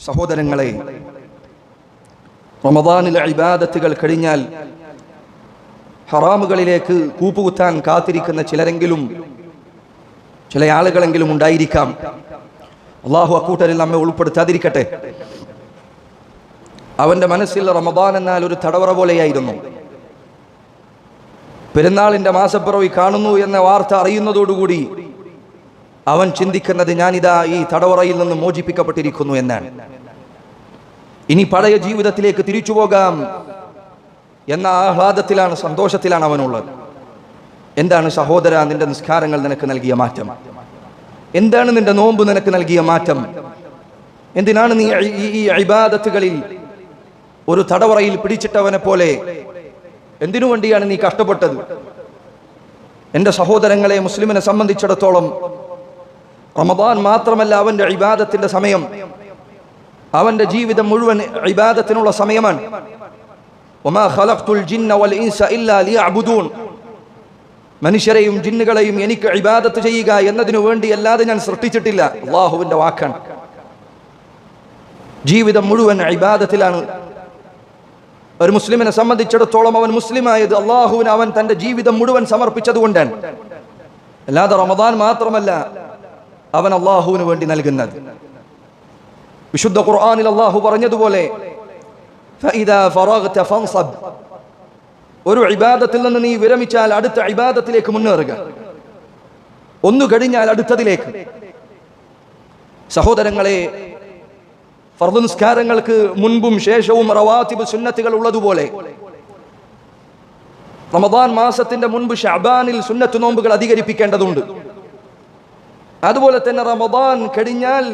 സഹോദരങ്ങളെ റമദാനിലെ ഇബാദത്തുകൾ കഴിഞ്ഞാൽ ഹറാമുകളിലേക്ക് കൂപ്പുകുത്താൻ കാത്തിരിക്കുന്ന ചിലരെങ്കിലും ചില ആളുകളെങ്കിലും ഉണ്ടായിരിക്കാം. അള്ളാഹു അക്കൂട്ടരിൽ നമ്മെ ഉൾപ്പെടുത്താതിരിക്കട്ടെ. അവന്റെ മനസ്സിൽ റമദാൻ എന്നാൽ ഒരു തടവറ പോലെയായിരുന്നു. പെരുന്നാളിന്റെ മാസപ്പിറവി കാണുന്നു എന്ന വാർത്ത അറിയുന്നതോടുകൂടി അവൻ ചിന്തിക്കുന്നത് ഞാനിതാ ഈ തടവറയിൽ നിന്ന് മോചിപ്പിക്കപ്പെട്ടിരിക്കുന്നു എന്നാണ്. ഇനി പഴയ ജീവിതത്തിലേക്ക് തിരിച്ചു പോകാം എന്ന ആഹ്ലാദത്തിലാണ് സന്തോഷത്തിലാണ് അവനുള്ളത്. എന്താണ് സഹോദര നിന്റെ നിസ്കാരങ്ങൾ നിനക്ക് നൽകിയ മാറ്റം? എന്താണ് നിന്റെ നോമ്പ് നിനക്ക് നൽകിയ മാറ്റം? എന്തിനാണ് നീ ഈ- ഇബാദത്തുകളിൽ ഒരു തടവറയിൽ പിടിച്ചിട്ടവനെ പോലെ? എന്തിനു വേണ്ടിയാണ് നീ കഷ്ടപ്പെട്ടത്? എന്റെ സഹോദരങ്ങളെ മുസ്ലിമിനെ സംബന്ധിച്ചിടത്തോളം റമദാൻ മാത്രമല്ല അവന്റെ ഇബാദത്തിന്റെ സമയം. അവന്റെ ജീവിതം മുഴുവൻ ഇബാദത്തിനുള്ള സമയമാണ്. മനുഷ്യരെയും ജിന്നുകളെയും എനിക്ക് ഇബാദത്ത് ചെയ്യുക എന്നതിനു വേണ്ടി അല്ലാതെ ഞാൻ സൃഷ്ടിച്ചിട്ടില്ല. അള്ളാഹുവിന്റെ വാക്കാണ്. ജീവിതം മുഴുവൻ ഇബാദത്തിലാണ്. ഒരു മുസ്ലിമിനെ സംബന്ധിച്ചിടത്തോളം അവൻ മുസ്ലിമായത് അള്ളാഹുവിന് അവൻ തന്റെ ജീവിതം മുഴുവൻ സമർപ്പിച്ചതുകൊണ്ടാണ്. അല്ലാതെ റമദാൻ മാത്രമല്ല അവൻ അള്ളാഹുവിന് വേണ്ടി നൽകുന്നത്. വിശുദ്ധ ഖുർആാനിൽ അള്ളാഹു പറഞ്ഞതുപോലെ ഒരു ഇബാദത്തിൽ നിന്ന് നീ വിരമിച്ചാൽ അടുത്ത ഇബാദത്തിലേക്ക് മുന്നേറുക. ഒന്നു കഴിഞ്ഞാൽ അടുത്തതിലേക്ക്. സഹോദരങ്ങളെ ഫർദുസ്കാരങ്ങൾക്ക് മുൻപും ശേഷവും റവാത്തിബ് സുന്നത്തുകൾ ഉള്ളതുപോലെ റമദാൻ മാസത്തിന്റെ മുൻപ് ഷബാനിൽ സുന്നത്ത് നോമ്പുകൾ അധികരിപ്പിക്കേണ്ടതുണ്ട്. അതുപോലെ തന്നെ റമദാൻ കഴിഞ്ഞാൽ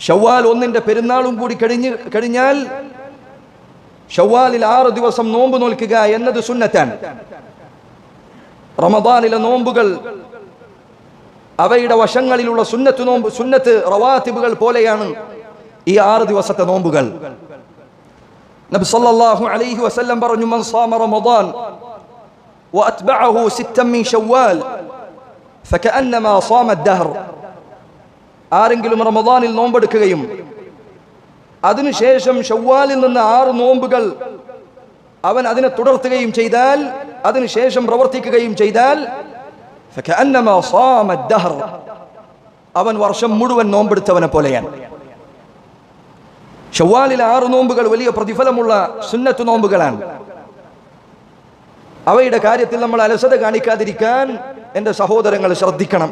ഷവ്വാൽ ഒന്നിന്റെ പെരുന്നാളും കൂടി കഴിഞ്ഞ് കഴിഞ്ഞാൽ ഷവ്വാലിൽ ആറ് ദിവസം നോമ്പ് നോൽക്കുക എന്നത് സുന്നത്താണ്. റമദാനിലെ നോമ്പുകൾ അവയുടെ വശങ്ങളിലുള്ള സുന്നത്ത് നോമ്പ് സുന്നത്ത് റവാത്തിബുകൾ പോലെയാണ് ഈ ആറ് ദിവസത്തെ നോമ്പുകൾ. നബി സല്ലല്ലാഹു അലൈഹി വസല്ലം പറഞ്ഞു മൻ സാമ റമദാൻ വഅത്ബഅഹു സിത്തൻ മിൻ സക്കഅന്നമാ സാമ ദഹർ ആരെങ്കിലും റമദാനിൽ നോമ്പെടുക്കുകയും അതിനുശേഷം ഷവ്വാലിൽ നിന്ന് ആറ് നോമ്പുകൾ അവൻ അതിനെ തുടർത്തുകയും ചെയ്താൽ അതിനുശേഷം പ്രവർത്തിക്കുകയും ചെയ്താൽ അവൻ വർഷം മുഴുവൻ നോമ്പെടുത്തവനെ പോലെയാണ്. ഷവ്വാലിലെ ആറ് നോമ്പുകൾ വലിയ പ്രതിഫലമുള്ള സുന്നത്ത് നോമ്പുകളാണ്. അവയുടെ കാര്യത്തിൽ നമ്മൾ അലസത കാണിക്കാതിരിക്കാൻ എന്റെ സഹോദരങ്ങൾ ശ്രദ്ധിക്കണം.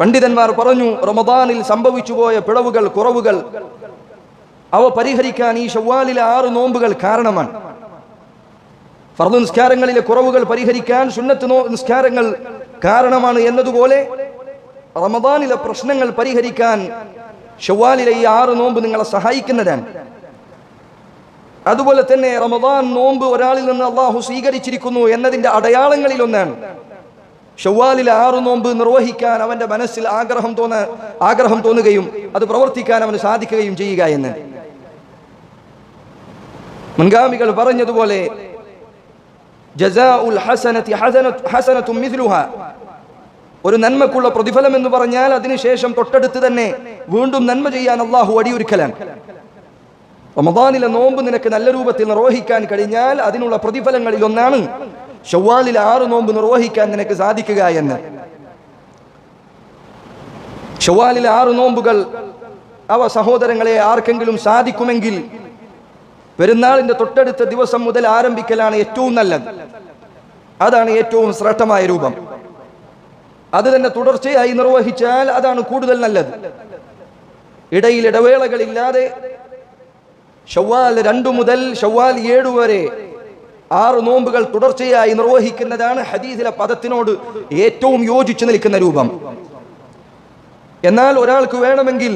പണ്ഡിതന്മാർ പറഞ്ഞു റമദാനിൽ സംഭവിച്ചു പോയ പിഴവുകൾ കുറവുകൾ അവ പരിഹരിക്കാൻ ഈ ഷവ്വാലിലെ ആറ് നോമ്പുകൾ കാരണമാണ്. ഫർദ് നിസ്കാരങ്ങളിലെ കുറവുകൾ പരിഹരിക്കാൻ സുന്നത്ത് നോ നിസ്കാരങ്ങൾ കാരണമാണ് എന്നതുപോലെ റമദാനിലെ പ്രശ്നങ്ങൾ പരിഹരിക്കാൻ ഷവ്വാലിലെ ഈ ആറ് നോമ്പ് നിങ്ങളെ സഹായിക്കുന്നതാണ്. അതുപോലെ തന്നെ റമദാൻ നോമ്പ് ഒരാളിൽ നിന്ന് അള്ളാഹു സ്വീകരിച്ചിരിക്കുന്നു എന്നതിന്റെ അടയാളങ്ങളിൽ ഒന്നാണ്. ഷവ്വാലിലെ ആറ് നോമ്പ് നിർവഹിക്കാൻ അവന്റെ മനസ്സിൽ ആഗ്രഹം തോന്ന ആഗ്രഹം തോന്നുകയും അത് പ്രവർത്തിക്കാൻ അവന് സാധിക്കുകയും ചെയ്യുക എന്ന്. മുൻഗാമികൾ പറഞ്ഞതുപോലെ ഒരു നന്മക്കുള്ള പ്രതിഫലം എന്ന് പറഞ്ഞാൽ അതിനുശേഷം തൊട്ടടുത്ത് തന്നെ വീണ്ടും നന്മ ചെയ്യാൻ അള്ളാഹു അടിയൊരുക്കലാണ് റമദാനിലെ നോമ്പ് നിനക്ക് നല്ല രൂപത്തിൽ നിർവഹിക്കാൻ കഴിഞ്ഞാൽ അതിനുള്ള പ്രതിഫലങ്ങളിൽ ഒന്നാണ്. ഷവ്വാലിലെ ആറ് നോമ്പ് നിർവഹിക്കാൻ നിനക്ക് സാധിക്കുക എന്ന്. ഷവ്വാലിലെ ആറ് നോമ്പുകൾ അവ സഹോദരങ്ങളെ ആർക്കെങ്കിലും സാധിക്കുമെങ്കിൽ പെരുന്നാളിന്റെ തൊട്ടടുത്ത ദിവസം മുതൽ ആരംഭിക്കലാണ് ഏറ്റവും നല്ലത്. അതാണ് ഏറ്റവും ശ്രേഷ്ഠമായ രൂപം. അത് തന്നെ തുടർച്ചയായി നിർവഹിച്ചാൽ അതാണ് കൂടുതൽ നല്ലത്. ഇടയിൽ ഇടവേളകളില്ലാതെ ഷവ്വാൽ രണ്ടു മുതൽ ഷവ്വാൽ ഏഴു വരെ ആറ് നോമ്പുകൾ തുടർച്ചയായി നിർവഹിക്കുന്നതാണ് ഹദീസിലെ പദത്തിനോട് ഏറ്റവും യോജിച്ചു നിൽക്കുന്ന രൂപം. എന്നാൽ ഒരാൾക്ക് വേണമെങ്കിൽ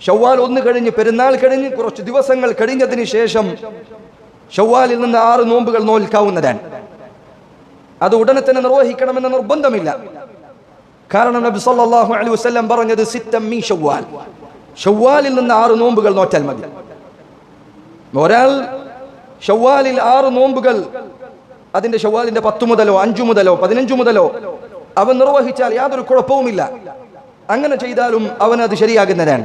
ഷവ്വാൽ ഒന്ന് കഴിഞ്ഞ് പെരുന്നാൾ കഴിഞ്ഞ് കുറച്ച് ദിവസങ്ങൾ കഴിഞ്ഞതിന് ശേഷം ഷവ്വാലിൽ നിന്ന് ആറ് നോമ്പുകൾ നോൽക്കാവുന്നതാണ്. അത് ഉടനെ തന്നെ നിർവഹിക്കണമെന്ന നിർബന്ധമില്ല. കാരണം നബി സല്ലല്ലാഹു അലൈഹി വസല്ലം പറഞ്ഞത് സിത്തം മീ ഷവ്വാൽ. ഷവ്വാലിൽ നിന്ന് ആറ് നോമ്പുകൾ നോറ്റാൽ മതി. ഒരാൾ ഷവ്വാലിൽ ആറ് നോമ്പുകൾ അതിന്റെ ഷവ്വാലിന്റെ പത്ത് മുതലോ അഞ്ചു മുതലോ പതിനഞ്ചു മുതലോ അവൻ നിർവഹിച്ചാൽ യാതൊരു കുഴപ്പവുമില്ല. അങ്ങനെ ചെയ്താലും അവൻ അത് ശരിയാകുന്നതാണ്.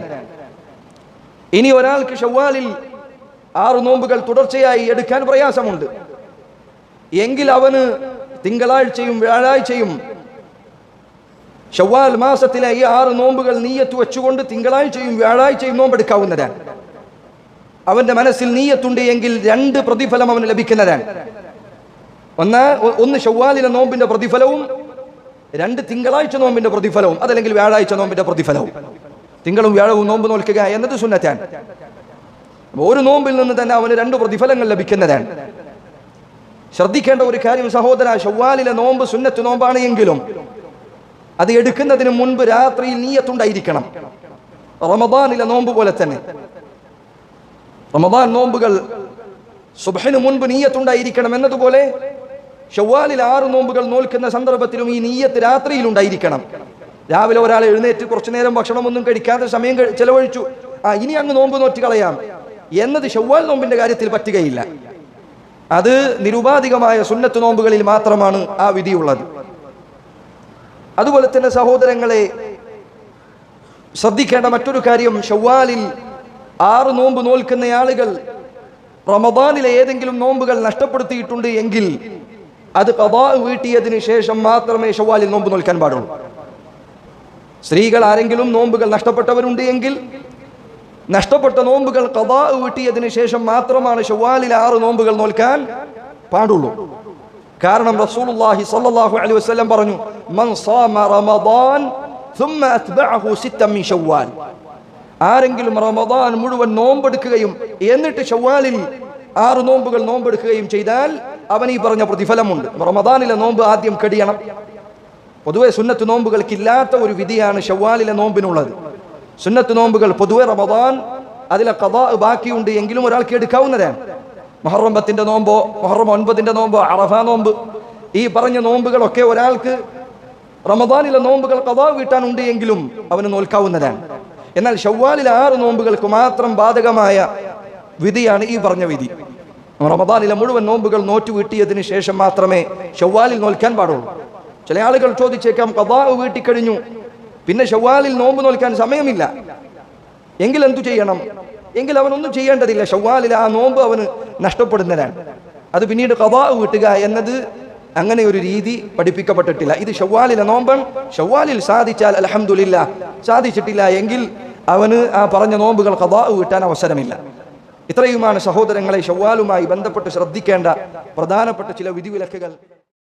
ഇനി ഒരാൾക്ക് ഷവ്വാലിൽ ആറ് നോമ്പുകൾ തുടർച്ചയായി എടുക്കാൻ പ്രയാസമുണ്ട്. എങ്കിൽ അവന് തിങ്കളാഴ്ചയും വ്യാഴാഴ്ചയും ഷവ്വാൽ മാസത്തിലെ ഈ ആറ് നോമ്പുകൾ നീയത്ത് വെച്ചുകൊണ്ട് തിങ്കളാഴ്ചയും വ്യാഴാഴ്ചയും നോമ്പെടുക്കാവുന്നതാണ്. അവന്റെ മനസ്സിൽ നീയത്തുണ്ട് എങ്കിൽ രണ്ട് പ്രതിഫലം അവന് ലഭിക്കുന്നതാണ്. ഒന്ന് ഒന്ന് ഷവ്വാലിലെ നോമ്പിന്റെ പ്രതിഫലവും രണ്ട് തിങ്കളാഴ്ച നോമ്പിന്റെ പ്രതിഫലവും അതല്ലെങ്കിൽ വ്യാഴാഴ്ച നോമ്പിന്റെ പ്രതിഫലവും. തിങ്കളും വ്യാഴവും നോമ്പ് നോൽക്കുക എന്നത് സുന്നത്താണ്. ഒരു നോമ്പിൽ നിന്ന് തന്നെ അവന് രണ്ട് പ്രതിഫലങ്ങൾ ലഭിക്കുന്നതാണ്. ശ്രദ്ധിക്കേണ്ട ഒരു കാര്യം സഹോദര ഷവ്വാലിലെ നോമ്പ് സുന്നത്ത് നോമ്പാണ് എങ്കിലും അത് എടുക്കുന്നതിന് മുൻപ് രാത്രിയിൽ നീയത്തുണ്ടായിരിക്കണം. റമദാനിലെ നോമ്പ് പോലെ തന്നെ. റമദാൻ നോമ്പുകൾ സുബഹിന് മുൻപ് നീയത്തുണ്ടായിരിക്കണം എന്നതുപോലെ ഷവ്വാലിൽ ആറ് നോമ്പുകൾ നോൽക്കുന്ന സന്ദർഭത്തിലും ഈ നീയത്ത് രാത്രിയിൽ ഉണ്ടായിരിക്കണം. രാവിലെ ഒരാൾ എഴുന്നേറ്റ് കുറച്ചു നേരം ഭക്ഷണമൊന്നും കഴിക്കാതെ സമയം ചെലവഴിച്ചു. ആ ഇനി അങ്ങ് നോമ്പ് നോറ്റ് കളയാം എന്നത് ഷവ്വാൽ നോമ്പിന്റെ കാര്യത്തിൽ പറ്റുകയില്ല. അത് നിരുപാധികമായ സുന്നത്ത് നോമ്പുകളിൽ മാത്രമാണ് ആ വിധിയുള്ളത് അതുപോലെ തന്നെ സഹോദരങ്ങളെ ശ്രദ്ധിക്കേണ്ട മറ്റൊരു കാര്യം ഷവ്വാലിൽ ആറ് നോമ്പ് നോൽക്കുന്ന ആളുകൾ റമദാനിലെ ഏതെങ്കിലും നോമ്പുകൾ നഷ്ടപ്പെടുത്തിയിട്ടുണ്ട് എങ്കിൽ അത് കഥാ വീട്ടിയതിനു ശേഷം മാത്രമേ ഷവ്വാലിൽ നോമ്പ് നോൽക്കാൻ പാടുള്ളൂ. സ്ത്രീകൾ ആരെങ്കിലും നോമ്പുകൾ നഷ്ടപ്പെട്ടവരുണ്ട് എങ്കിൽ നഷ്ടപ്പെട്ട നോമ്പുകൾ കഥാ വീട്ടിയതിനു ശേഷം മാത്രമാണ് ഷവ്വാലിൽ ആറ് നോമ്പുകൾ നോൽക്കാൻ പാടുള്ളൂ. കാരണം റസൂലുള്ളാഹി സ്വല്ലല്ലാഹു അലൈഹി വസല്ലം പറഞ്ഞു മൻ സാമ റമദാൻ ثم أتبعه ستا من شوال ആരെങ്കിലും റമദാൻ മുഴുവൻ നോമ്പെടുക്കുകയും എന്നിട്ട് ഷവ്വാലിൽ ആറ് നോമ്പുകൾ നോമ്പെടുക്കുകയും ചെയ്താൽ അവൻ ഈ പറഞ്ഞ പ്രതിഫലമുണ്ട് റമദാനിലെ നോമ്പ് ആദ്യം കടിയണം പൊതുവെ സുന്നത്ത് നോമ്പുകൾക്ക് ഇല്ലാത്ത ഒരു വിധിയാണ് ഷവ്വാലിലെ നോമ്പിനുള്ളത് സുന്നത്ത് നോമ്പുകൾ പൊതുവെ റമദാൻ അതിലെ കഥാ ബാക്കിയുണ്ട് എങ്കിലും ഒരാൾക്ക് എടുക്കാവുന്നതാണ് മൊഹറം പത്തിന്റെ നോമ്പോ മൊഹറം ഒൻപതിന്റെ നോമ്പോ അറഫ നോമ്പ്. ഈ പറഞ്ഞ നോമ്പുകളൊക്കെ ഒരാൾക്ക് റമദാനിലെ നോമ്പുകൾ കഥാ വീട്ടാനുണ്ട് എങ്കിലും അവന് നോൽക്കാവുന്നതാണ്. എന്നാൽ ഷവ്വാലിലെ ആറ് നോമ്പുകൾക്ക് മാത്രം ബാധകമായ വിധിയാണ് ഈ പറഞ്ഞ വിധി. റമദാനിലെ മുഴുവൻ നോമ്പുകൾ നോറ്റു വീട്ടിയതിന് ശേഷം മാത്രമേ ഷവ്വാലിൽ നോൽക്കാൻ പാടുള്ളൂ. ചില ആളുകൾ ചോദിച്ചേക്കാം കഥാ വീട്ടിക്കഴിഞ്ഞു. പിന്നെ ഷവ്വാലിൽ നോമ്പ് നോൽക്കാൻ സമയമില്ല. എങ്കിൽ എന്തു ചെയ്യണം? എങ്കിൽ അവനൊന്നും ചെയ്യേണ്ടതില്ല. ഷവ്വാലിൽ ആ നോമ്പ് അവന് നഷ്ടപ്പെടുന്നതാണ്. അത് പിന്നീട് കഥാ വീട്ടുക എന്നത് അങ്ങനെ ഒരു രീതി പഠിപ്പിക്കപ്പെട്ടിട്ടില്ല. ഇത് ഷവ്വാലിലെ നോമ്പൻ. ഷവ്വാലിൽ സാധിച്ചാൽ അലഹമുല്ല സാധിച്ചിട്ടില്ല എങ്കിൽ അവന് ആ പറഞ്ഞ നോമ്പുകൾ കഥാ കിട്ടാൻ അവസരമില്ല. ഇത്രയുമാണ് സഹോദരങ്ങളെ ഷവ്വാലുമായി ബന്ധപ്പെട്ട് ശ്രദ്ധിക്കേണ്ട പ്രധാനപ്പെട്ട ചില വിധിവിലക്കുകൾ.